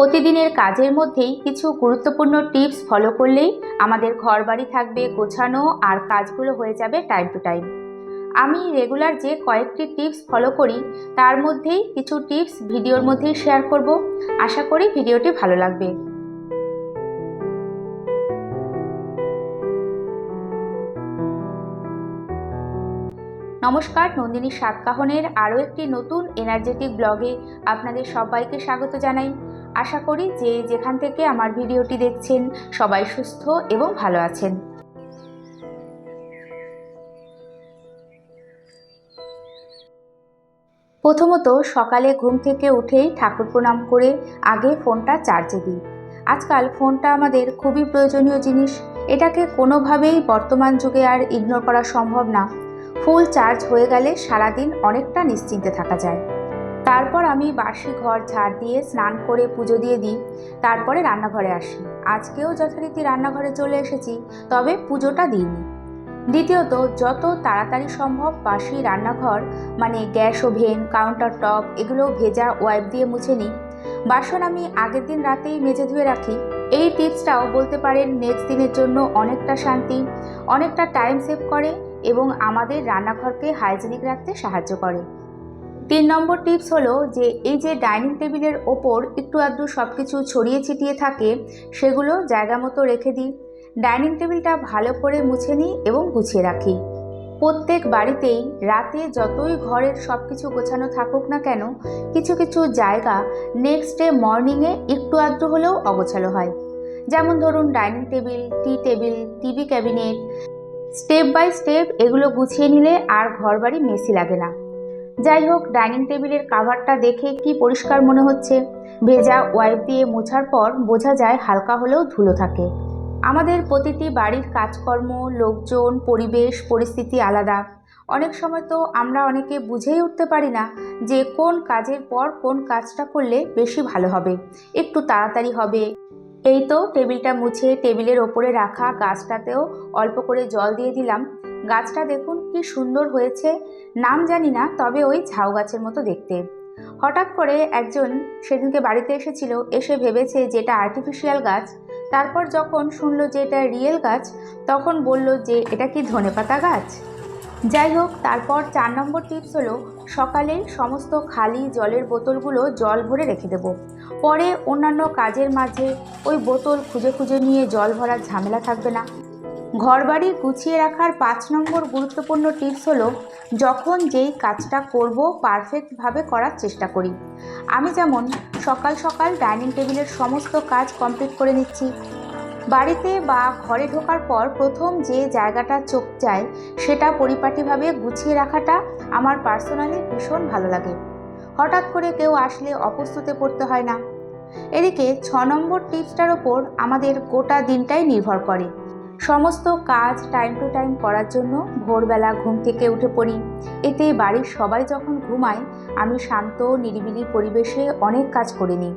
প্রতিদিনের কাজের মধ্যেই কিছু গুরুত্বপূর্ণ টিপস ফলো করলেই আমাদের ঘর বাড়ি থাকবে গোছানো আর কাজগুলো হয়ে যাবে টাইম টু টাইম। আমি রেগুলার যে কয়েকটি টিপস ফলো করি, তার মধ্যেই কিছু টিপস ভিডিওর মধ্যেই শেয়ার করব। আশা করি ভিডিওটি ভালো লাগবে। নমস্কার, নন্দিনী সাতকাহনের আরও একটি নতুন এনার্জেটিক ব্লগে আপনাদের সবাইকে স্বাগত জানাই। আশা করি যে যেখান থেকে আমার ভিডিওটি দেখছেন, সবাই সুস্থ এবং ভালো আছেন। প্রথমত সকালে ঘুম থেকে উঠেই ঠাকুর প্রণাম করে আগে ফোনটা চার্জে দিই। আজকাল ফোনটা আমাদের খুবই প্রয়োজনীয় জিনিস। এটাকে কোনোভাবেই বর্তমান যুগে আর ইগনোর করা সম্ভব না। ফুল চার্জ হয়ে গেলে সারাদিন অনেকটা নিশ্চিন্তে থাকা যায়। তারপর আমি বাসি ঘর ঝাড় দিয়ে স্নান করে পুজো দিয়ে দিই। তারপরে রান্নাঘরে আসি। আজকেও যথারীতি রান্নাঘরে চলে এসেছি, তবে পুজোটা দিইনি। দ্বিতীয়ত, যত তাড়াতাড়ি সম্ভব বাসি রান্নাঘর মানে গ্যাস ওভেন কাউন্টার টপ এগুলো ভেজা ওয়াইপ দিয়ে মুছে নিই। বাসন আমি আগের দিন রাতেই মেজে ধুয়ে রাখি। এই টিপসটাও বলতে পারেন নেক্সট দিনের জন্য অনেকটা শান্তি, অনেকটা টাইম সেভ করে এবং আমাদের রান্নাঘরকে হাইজেনিক রাখতে সাহায্য করে। তিন নম্বর টিপস হলো যে, এই যে ডাইনিং টেবিলের ওপর একটু আধটু সব কিছু ছড়িয়ে ছিটিয়ে থাকে, সেগুলো জায়গা মতো রেখে দিই। ডাইনিং টেবিলটা ভালো করে মুছে নিই এবং গুছিয়ে রাখি। প্রত্যেক বাড়িতেই রাতে যতই ঘরের সব কিছু গোছানো থাকুক না কেন, কিছু কিছু জায়গা নেক্সট ডে মর্নিংয়ে একটু আধটু হলেও অগোছালো হয়। যেমন ধরুন, dining table, tea table, TV cabinet. Step by step এগুলো গুছিয়ে নিলে আর ঘরবাড়ি মেসি লাগে না। যাই হোক, ডাইনিং টেবিলের কাভারটা দেখে কি পরিষ্কার মনে হচ্ছে? ভেজা ওয়াইপ দিয়ে মোছার পর বোঝা যায় হালকা হলেও ধুলো থাকে। আমাদের প্রতিটি বাড়ির কাজকর্ম, লোকজন, পরিবেশ, পরিস্থিতি আলাদা। অনেক সময় তো আমরা অনেকে বুঝেই উঠতে পারি না যে কোন কাজের পর কোন কাজটা করলে বেশি ভালো হবে। একটু তাড়াতাড়ি হবে। এই তো টেবিলটা মুছে টেবিলের ওপরে রাখা গাছটাতেও অল্প করে জল দিয়ে দিলাম। গাছটা দেখুন কি সুন্দর হয়েছে। নাম জানি না, তবে ওই ঝাউ গাছের মতো দেখতে। হঠাৎ করে একজন সেদিনকে বাড়িতে এসেছিল, এসে ভেবেছে যে এটা আর্টিফিশিয়াল গাছ। তারপর যখন শুনলো যে এটা রিয়েল গাছ, তখন বলল যে এটা কি ধনেপাতা গাছ? যাই হোক, তারপর চার নম্বর টিপস হলো, সকালে সমস্ত খালি জলের বোতলগুলো জল ভরে রেখে দেবো। পরে অন্যান্য কাজের মাঝে ওই বোতল খুঁজে খুঁজে নিয়ে জল ভরার ঝামেলা থাকবে না। ঘরবাড়ি গুছিয়ে রাখার পাঁচ নম্বর গুরুত্বপূর্ণ টিপস হলো, যখন যেই কাজটা করব পারফেক্টভাবে করার চেষ্টা করি। আমি যেমন সকাল সকাল ডাইনিং টেবিলের সমস্ত কাজ কমপ্লিট করে নিচ্ছি। বাড়িতে বা ঘরে ঢোকার পর প্রথম যে জায়গাটা চোখ যায়, সেটা পরিপাটিভাবে গুছিয়ে রাখাটা আমার পার্সোনালি ভীষণ ভালো লাগে। হঠাৎ করে কেউ আসলে অপ্রস্তুতে পড়তে হয় না। এদিকে ছ নম্বর টিপসটার ওপর আমাদের গোটা দিনটাই নির্ভর করে। সমস্ত কাজ টাইম টু টাইম করার জন্য ভোরবেলা ঘুম থেকে উঠে পড়ি। এতে বাড়ির সবাই যখন ঘুমায়, আমি শান্ত, নিরিবিলি পরিবেশে অনেক কাজ করে নিই।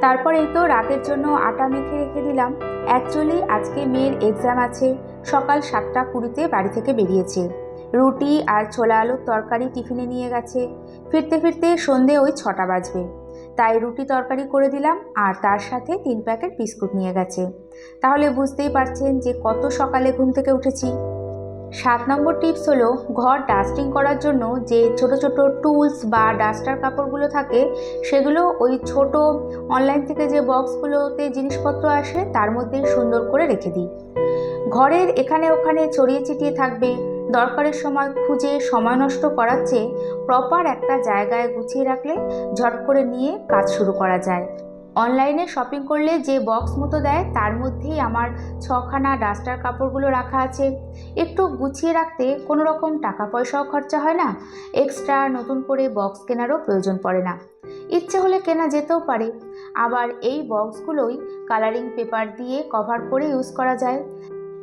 তারপর তো রাতের জন্য আটা মেখে রেখে দিলাম। অ্যাকচুয়ালি আজকে মেয়ের এক্সাম আছে, সকাল সাতটা কুড়িতে বাড়ি থেকে বেরিয়েছে। রুটি আর ছোলা আলুর তরকারি টিফিনে নিয়ে গেছে। ফিরতে ফিরতে সন্ধে ওই ছটা বাজবে। তাই রুটি তরকারি করে দিলাম আর তার সাথে তিন প্যাকেট বিস্কুট নিয়ে গেছে। তাহলে বুঝতেই পারছেন যে কত সকালে ঘুম থেকে উঠেছি। সাত নম্বর টিপস হলো, ঘর ডাস্টিং করার জন্য যে ছোট ছোট টুলস বা ডাস্টার কাপড়গুলো থাকে, সেগুলো ওই ছোট অনলাইন থেকে যে বক্সগুলোতে জিনিসপত্র আসে, তার মধ্যে সুন্দর করে রেখে দিই। ঘরের এখানে ওখানে ছড়িয়ে ছিটিয়ে থাকবে দরকারের সময় খুঁজে সময় নষ্ট করার চেয়ে প্রপার একটা জায়গায় গুছিয়ে রাখলে ঝট করে নিয়ে কাজ শুরু করা যায়। অনলাইনে শপিং করলে যে বক্স মতো দেয়, তার মধ্যেই আমার ছখানা ডাস্টার কাপড়গুলো রাখা আছে। একটু গুছিয়ে রাখতে কোনো রকম টাকা পয়সাও খরচা হয় না এক্সট্রা নতুন করে বক্স কেনারও প্রয়োজন পড়ে না। ইচ্ছে হলে কেনা যেতেও পারে। আবার এই বক্সগুলোই কালারিং পেপার দিয়ে কভার করে ইউজ করা যায়।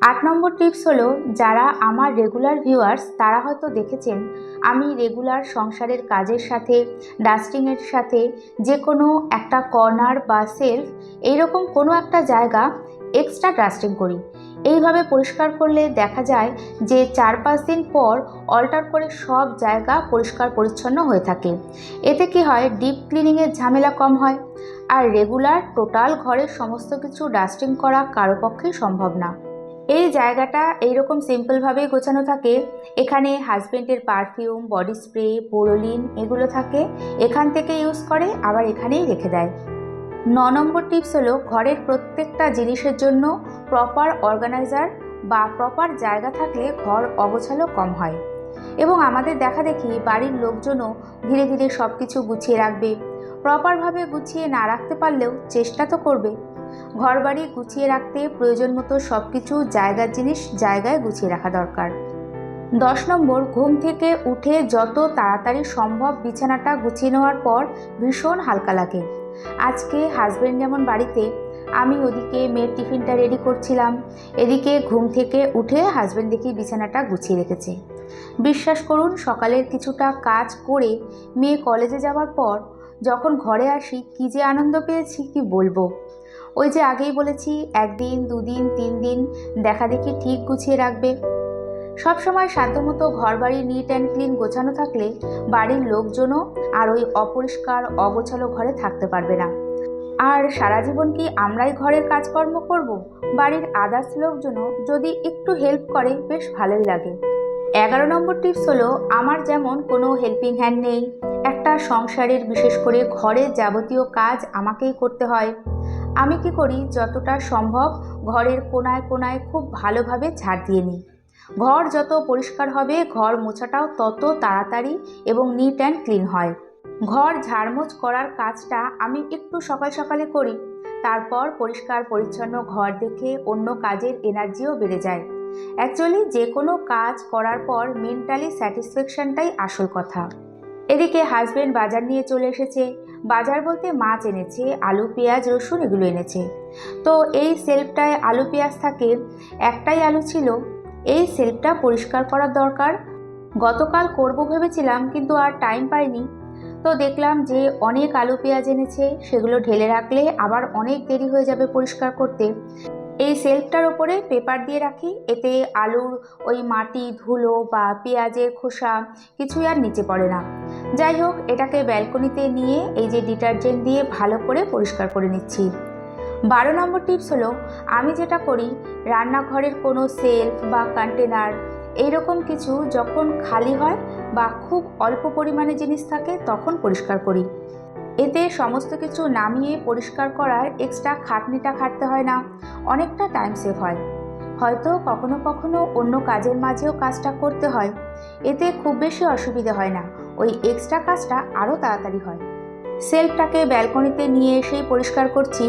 আট নম্বর টিপস হলো, যারা আমার রেগুলার ভিউয়ার্স তারা হয়তো দেখেছেন, আমি রেগুলার সংসারের কাজের সাথে ডাস্টিংয়ের সাথে যে কোনো একটা কর্নার বা সেলফ এইরকম কোনো একটা জায়গা এক্সট্রা ডাস্টিং করি। এইভাবে পরিষ্কার করলে দেখা যায় যে, চার পাঁচ দিন পর অল্টার করে সব জায়গা পরিষ্কার পরিচ্ছন্ন হয়ে থাকে। এতে কি হয় ডিপ ক্লিনিংয়ের ঝামেলা কম হয়। আর রেগুলার টোটাল ঘরের সমস্ত কিছু ডাস্টিং করা কারও পক্ষেই সম্ভব না। এই জায়গাটা এইরকম সিম্পলভাবেই গোছানো থাকে। এখানে হাজবেন্ডের পারফিউম বডি স্প্রে পোরোলিন এগুলো থাকে। এখান থেকে ইউজ করে, আবার এখানেই রেখে দেয়। ন নম্বর টিপস হলো ঘরের প্রত্যেকটা জিনিসের জন্য প্রপার অর্গানাইজার বা প্রপার জায়গা থাকলে ঘর অগোছালো কম হয়। এবং আমাদের দেখা দেখি বাড়ির লোকজনও ধীরে ধীরে সব কিছু গুছিয়ে রাখবে। প্রপারভাবে গুছিয়ে না রাখতে পারলেও চেষ্টা তো করবে। ঘরবাড়ি গুছিয়ে রাখতে প্রয়োজন মতো সব কিছু জায়গার জিনিস জায়গায় গুছিয়ে রাখা দরকার। দশ নম্বর, ঘুম থেকে উঠে যত তাড়াতাড়ি সম্ভব বিছানাটা গুছিয়ে নেওয়ার পর ভীষণ হালকা লাগে। আজকে হাজব্যান্ড যেমন বাড়িতে, আমি ওদিকে মেয়ের টিফিনটা রেডি করছিলাম। এদিকে ঘুম থেকে উঠে হাজব্যান্ড দেখি বিছানাটা গুছিয়ে রেখেছে। বিশ্বাস করুন, সকালের কিছুটা কাজ করে মেয়ে কলেজে যাওয়ার পর যখন ঘরে আসি, কী যে আনন্দ পেয়েছি কি বলব। ওই যে আগেই বলেছি, একদিন, দুদিন তিন দিন দেখা দেখি ঠিক গুছিয়ে রাখবে। সব সময় সাধ্যমতো ঘর বাড়ি নিট অ্যান্ড ক্লিন গোছানো থাকলে বাড়ির লোকজনও আর ওই অপরিষ্কার, অগোছালো ঘরে থাকতে পারবে না। আর সারা জীবন কি আমরাই ঘরের কাজকর্ম করব? বাড়ির আদার্স লোকজনও যদি একটু হেল্প করে, বেশ ভালোই লাগে। এগারো নম্বর টিপস হলো, আমার যেমন কোনো হেল্পিং হ্যান্ড নেই। একটা সংসারের বিশেষ করে ঘরের যাবতীয় কাজ আমাকেই করতে হয়। আমি কি করি? যতটা সম্ভব ঘরের কোনায় কোনায় খুব ভালোভাবে ঝাড় দিয়ে নিই। ঘর যত পরিষ্কার হবে, ঘর মোছাটাও তত তাড়াতাড়ি এবং নিট অ্যান্ড ক্লিন হয়। ঘর ঝাড়মোছ করার কাজটা আমি একটু সকাল সকালে করি। তারপর পরিষ্কার পরিচ্ছন্ন ঘর দেখে অন্য কাজের এনার্জিও বেড়ে যায়। অ্যাকচুয়ালি যে কোনো কাজ করার পর মেন্টালি স্যাটিসফ্যাকশনটাই আসল কথা। এদিকে হাজবেন্ড বাজার নিয়ে চলে এসেছে। বাজার বলতে মাছ এনেছে, আলু, পেঁয়াজ, রসুন এগুলো এনেছে। তো এই সেলফটায় আলু, পেঁয়াজ থাকে, একটাই আলু ছিল। এই সেলফটা পরিষ্কার করার দরকার। গতকাল করব ভেবেছিলাম, কিন্তু আর টাইম পাইনি। তো দেখলাম যে অনেক আলু, পেঁয়াজ এনেছে, সেগুলো ঢেলে রাখলে আবার অনেক দেরি হয়ে যাবে পরিষ্কার করতে। এই সেলফটার ওপরে পেপার দিয়ে রাখি, এতে আলুর ওই মাটি, ধুলো বা পেঁয়াজের খোসা কিছুই আর নিচে পড়ে না। যাই হোক, এটাকে ব্যালকনিতে নিয়ে এই যে ডিটারজেন্ট দিয়ে ভালো করে পরিষ্কার করে নিচ্ছি। বারো নম্বর টিপস হলো, আমি যেটা করি, রান্নাঘরের কোনো সেলফ বা কন্টেনার, এইরকম কিছু যখন খালি হয় বা খুব অল্প পরিমাণে জিনিস থাকে, তখন পরিষ্কার করি। এতে সমস্ত কিছু নামিয়ে পরিষ্কার করার এক্সট্রা খাটনিটা খাটতে হয় না, অনেকটা টাইম সেভ হয়। হয়তো কখনো কখনো অন্য কাজের মাঝেও কাজটা করতে হয়, এতে খুব বেশি অসুবিধে হয় না, ওই এক্সট্রা কাজটা আরও তাড়াতাড়ি হয়। সেলফটাকে ব্যালকনিতে নিয়ে এসেই পরিষ্কার করছি,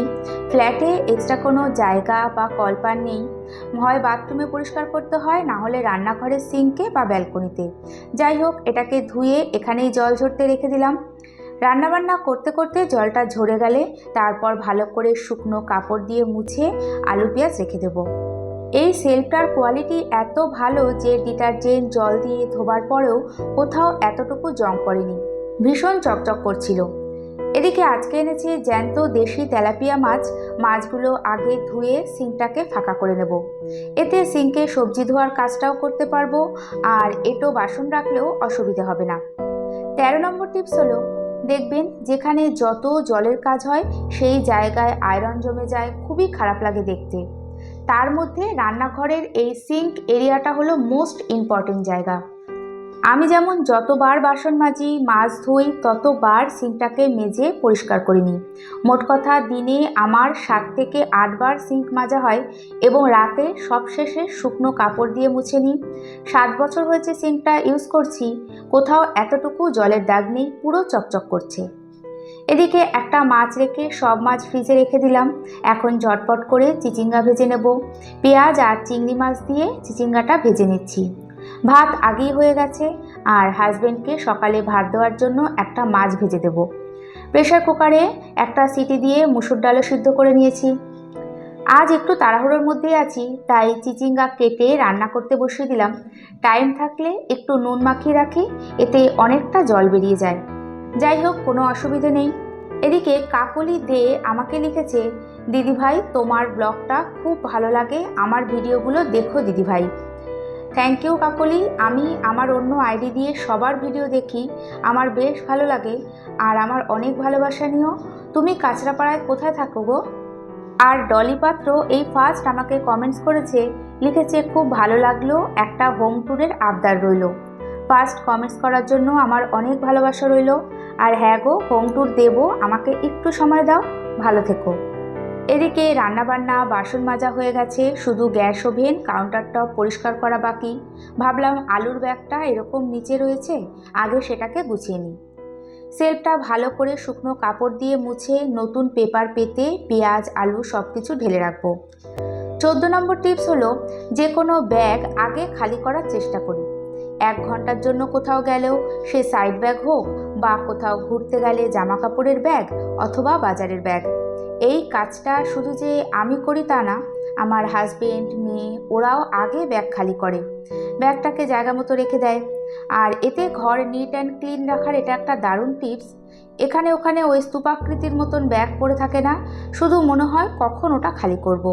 ফ্ল্যাটে এক্সট্রা কোনো জায়গা বা কলপার নেই হয় বাথরুমে পরিষ্কার করতে হয়, না হলে রান্নাঘরের সিঙ্কে বা ব্যালকনিতে। যাই হোক, এটাকে ধুয়ে এখানেই জল ঝরতে রেখে দিলাম। রান্নাবান্না করতে করতে জলটা ঝরে গেলে তারপর ভালো করে শুকনো কাপড় দিয়ে মুছে আলু পেঁয়াজ রেখে দেবো। এই সেলফটার কোয়ালিটি এত ভালো যে ডিটারজেন্ট জল দিয়ে ধোবার পরেও কোথাও এতটুকু জং পড়েনি। ভীষণ চকচক করছিল। এদিকে আজকে এনেছি জ্যান্ত দেশি তেলাপিয়া মাছ। মাছগুলো আগে ধুয়ে সিঙ্কটাকে ফাঁকা করে নেব। এতে সিঙ্কে সবজি ধোয়ার কাজটাও করতে পারব, আর এটো বাসন রাখলেও অসুবিধে হবে না। তেরো নম্বর টিপস হলো দেখবেন যেখানে যত জলের কাজ হয়, সেই জায়গায় আয়রন জমে যায়, খুবই খারাপ লাগে দেখতে। তার মধ্যে রান্নাঘরের এই সিঙ্ক এরিয়াটা হলো মোস্ট ইম্পর্টেন্ট জায়গা। আমি যেমন যতবার বাসন মাজি, মাছ ধুই, ততবার সিঙ্কটাকে মেজে পরিষ্কার করে নিই। মোট কথা দিনে আমার সাত থেকে আটবার সিঙ্ক মাজা হয় এবং রাতে সবশেষে শুকনো কাপড় দিয়ে মুছে নিই। সাত বছর হয়েছে সিঙ্কটা ইউজ করছি, কোথাও এতটুকু জলের দাগ নেই, পুরো চকচক করছে। এদিকে একটা মাছ রেখে সব মাছ ফ্রিজে রেখে দিলাম। এখন ঝটপট করে চিচিঙ্গা ভেজে নেব। পেঁয়াজ আর চিংড়ি মাছ দিয়ে চিচিঙ্গাটা ভেজে নিচ্ছি। ভাত আগেই হয়ে গেছে, আর হাজব্যান্ডকে সকালে ভাত দেওয়ার জন্য একটা মাছ ভেজে দেব। প্রেশার কুকারে একটা সিটি দিয়ে মুসুর ডালও সিদ্ধ করে নিয়েছি। আজ একটু তাড়াহুড়োর মধ্যেই আছি, তাই চিচিঙ্গা কেটে রান্না করতে বসিয়ে দিলাম। টাইম থাকলে একটু নুন মাখিয়ে রাখি, এতে অনেকটা জল বেরিয়ে যায়। যাই হোক, কোনো অসুবিধে নেই। এদিকে কাকলি দে আমাকে লিখেছে, দিদিভাই, তোমার ব্লগটা খুব ভালো লাগে, আমার ভিডিওগুলো দেখো দিদিভাই। Thank you Kakoli. আমি আমার অন্য আইডি দিয়ে সবার ভিডিও দেখি। আমার বেশ ভালো লাগে। আর আমার অনেক ভালোবাসা নিও। তুমি কাঁচরাপাড়ায় কোথায় থাকো গো? আর ডলি পাত্র এই ফার্স্ট আমাকে কমেন্টস করেছে, লিখেছে, খুব ভালো লাগল। একটা হোম ট্যুরের আবদার রইল। ফার্স্ট কমেন্টস করার জন্য আমার অনেক ভালোবাসা রইল। আর হ্যাঁ গো হোম ট্যুর দেবো। আমাকে একটু সময় দাও। ভালো থেকো। এদিকে রান্নাবান্না, বাসন মাজা হয়ে গেছে, শুধু গ্যাস ওভেন কাউন্টার টপ পরিষ্কার করা বাকি। ভাবলাম আলুর ব্যাগটা এরকম নিচে রয়েছে, আগে সেটাকে গুছিয়ে নিই। সেলফটা ভালো করে শুকনো কাপড় দিয়ে মুছে নতুন পেপার পেতে পেঁয়াজ, আলু সব কিছু ঢেলে রাখব। চোদ্দ নম্বর টিপস হলো, যে কোনো ব্যাগ আগে খালি করার চেষ্টা করি। এক ঘণ্টার জন্য কোথাও গেলেও সে সাইড ব্যাগ হোক বা কোথাও ঘুরতে গেলে জামা কাপড়ের ব্যাগ অথবা বাজারের ব্যাগ। এই কাজটা শুধু যে আমি করি তা না, আমার হাজবেন্ড মেয়ে, ওরাও আগে ব্যাগ খালি করে। ব্যাগটাকে জায়গা মতো রেখে দেয়। আর এতে ঘর নিট অ্যান্ড ক্লিন রাখার এটা একটা দারুণ টিপস এখানে ওখানে ওই স্তূপাকৃতির মতন ব্যাগ পড়ে থাকে না, শুধু মনে হয় কখন ওটা খালি করব।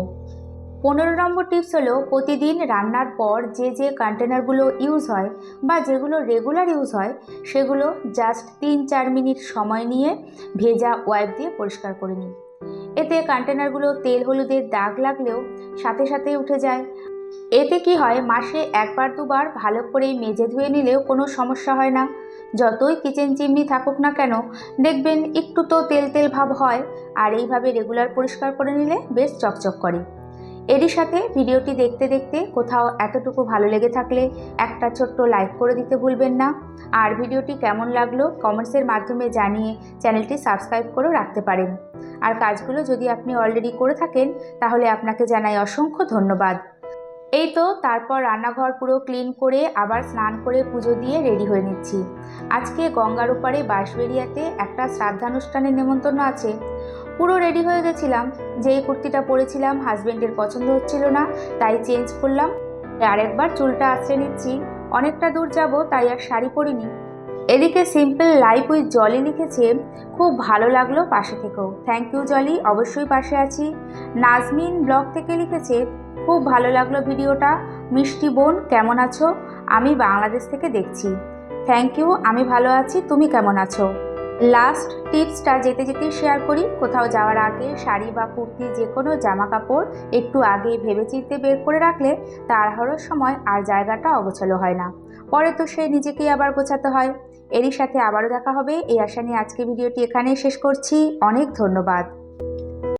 পনেরো নম্বর টিপস হলো প্রতিদিন রান্নার পর যে যে কন্টেনারগুলো ইউজ হয় বা যেগুলো রেগুলার ইউজ হয়, সেগুলো জাস্ট তিন চার মিনিট সময় নিয়ে ভেজা ওয়াইপ দিয়ে পরিষ্কার করে নিই। এতে কন্টেনারগুলো তেল হলুদের দাগ লাগলেও সাথে সাথে উঠে যায়। এতে কি হয়, মাসে একবার দুবার ভালো করে মেজে ধুয়ে নিলেও কোনো সমস্যা হয় না। যতই কিচেন চিমনি থাকুক না কেন, দেখবেন একটু তো তেল তেল ভাব হয়, আর এইভাবে রেগুলার পরিষ্কার করে নিলে বেশ চকচক করে। এরই সাথে ভিডিওটি দেখতে দেখতে কোথাও এতটুকু ভালো লেগে থাকলে একটা ছোট্ট লাইক করে দিতে ভুলবেন না। আর ভিডিওটি কেমন লাগল কমেন্টসের মাধ্যমে জানিয়ে চ্যানেলটি সাবস্ক্রাইব করেও রাখতে পারেন। আর কাজগুলো যদি আপনি অলরেডি করে থাকেন, তাহলে আপনাকে জানাই অসংখ্য ধন্যবাদ। এই তো তারপর রান্নাঘর পুরো ক্লিন করে আবার স্নান করে পুজো দিয়ে রেডি হয়ে নিচ্ছি। আজকে গঙ্গার ওপারে বাঁশবেরিয়াতে একটা শ্রাদ্ধানুষ্ঠানের নেমন্তন্ন আছে। পুরো রেডি হয়ে গেছিলাম। যেই কুর্তিটা পরেছিলাম হাজব্যান্ডের পছন্দ হচ্ছিল না, তাই চেঞ্জ করলাম। আরেকবার চুলটা আশ্রে নিচ্ছি। অনেকটা দূর যাব, তাই আর শাড়ি পরিনি। এদিকে সিম্পল লাইফ উইথ জলি লিখেছে, খুব ভালো লাগল পাশে থেকেও। Thank you Jolly. অবশ্যই পাশে আছি। নাজমিন ব্লগ থেকে লিখেছে, খুব ভালো লাগল ভিডিওটা। মিষ্টি বোন, কেমন আছো? আমি বাংলাদেশ থেকে দেখছি। থ্যাংক ইউ আমি ভালো আছি, তুমি কেমন আছো? লাস্ট টিপসটা যেতে যেতে শেয়ার করি। কোথাও যাওয়ার আগে শাড়ি বা কুর্তি যে কোনো জামা কাপড় একটু আগে ভেবেচিন্তে বের করে রাখলে তাড়াহুড়োর সময় আর জায়গাটা অগোছালো হয় না। পরে তো সে নিজেকেই আবার গোছাতে হয়। এরই সাথে আবারও দেখা হবে। এই আশা নিয়ে আজকে ভিডিওটি এখানেই শেষ করছি। অনেক ধন্যবাদ।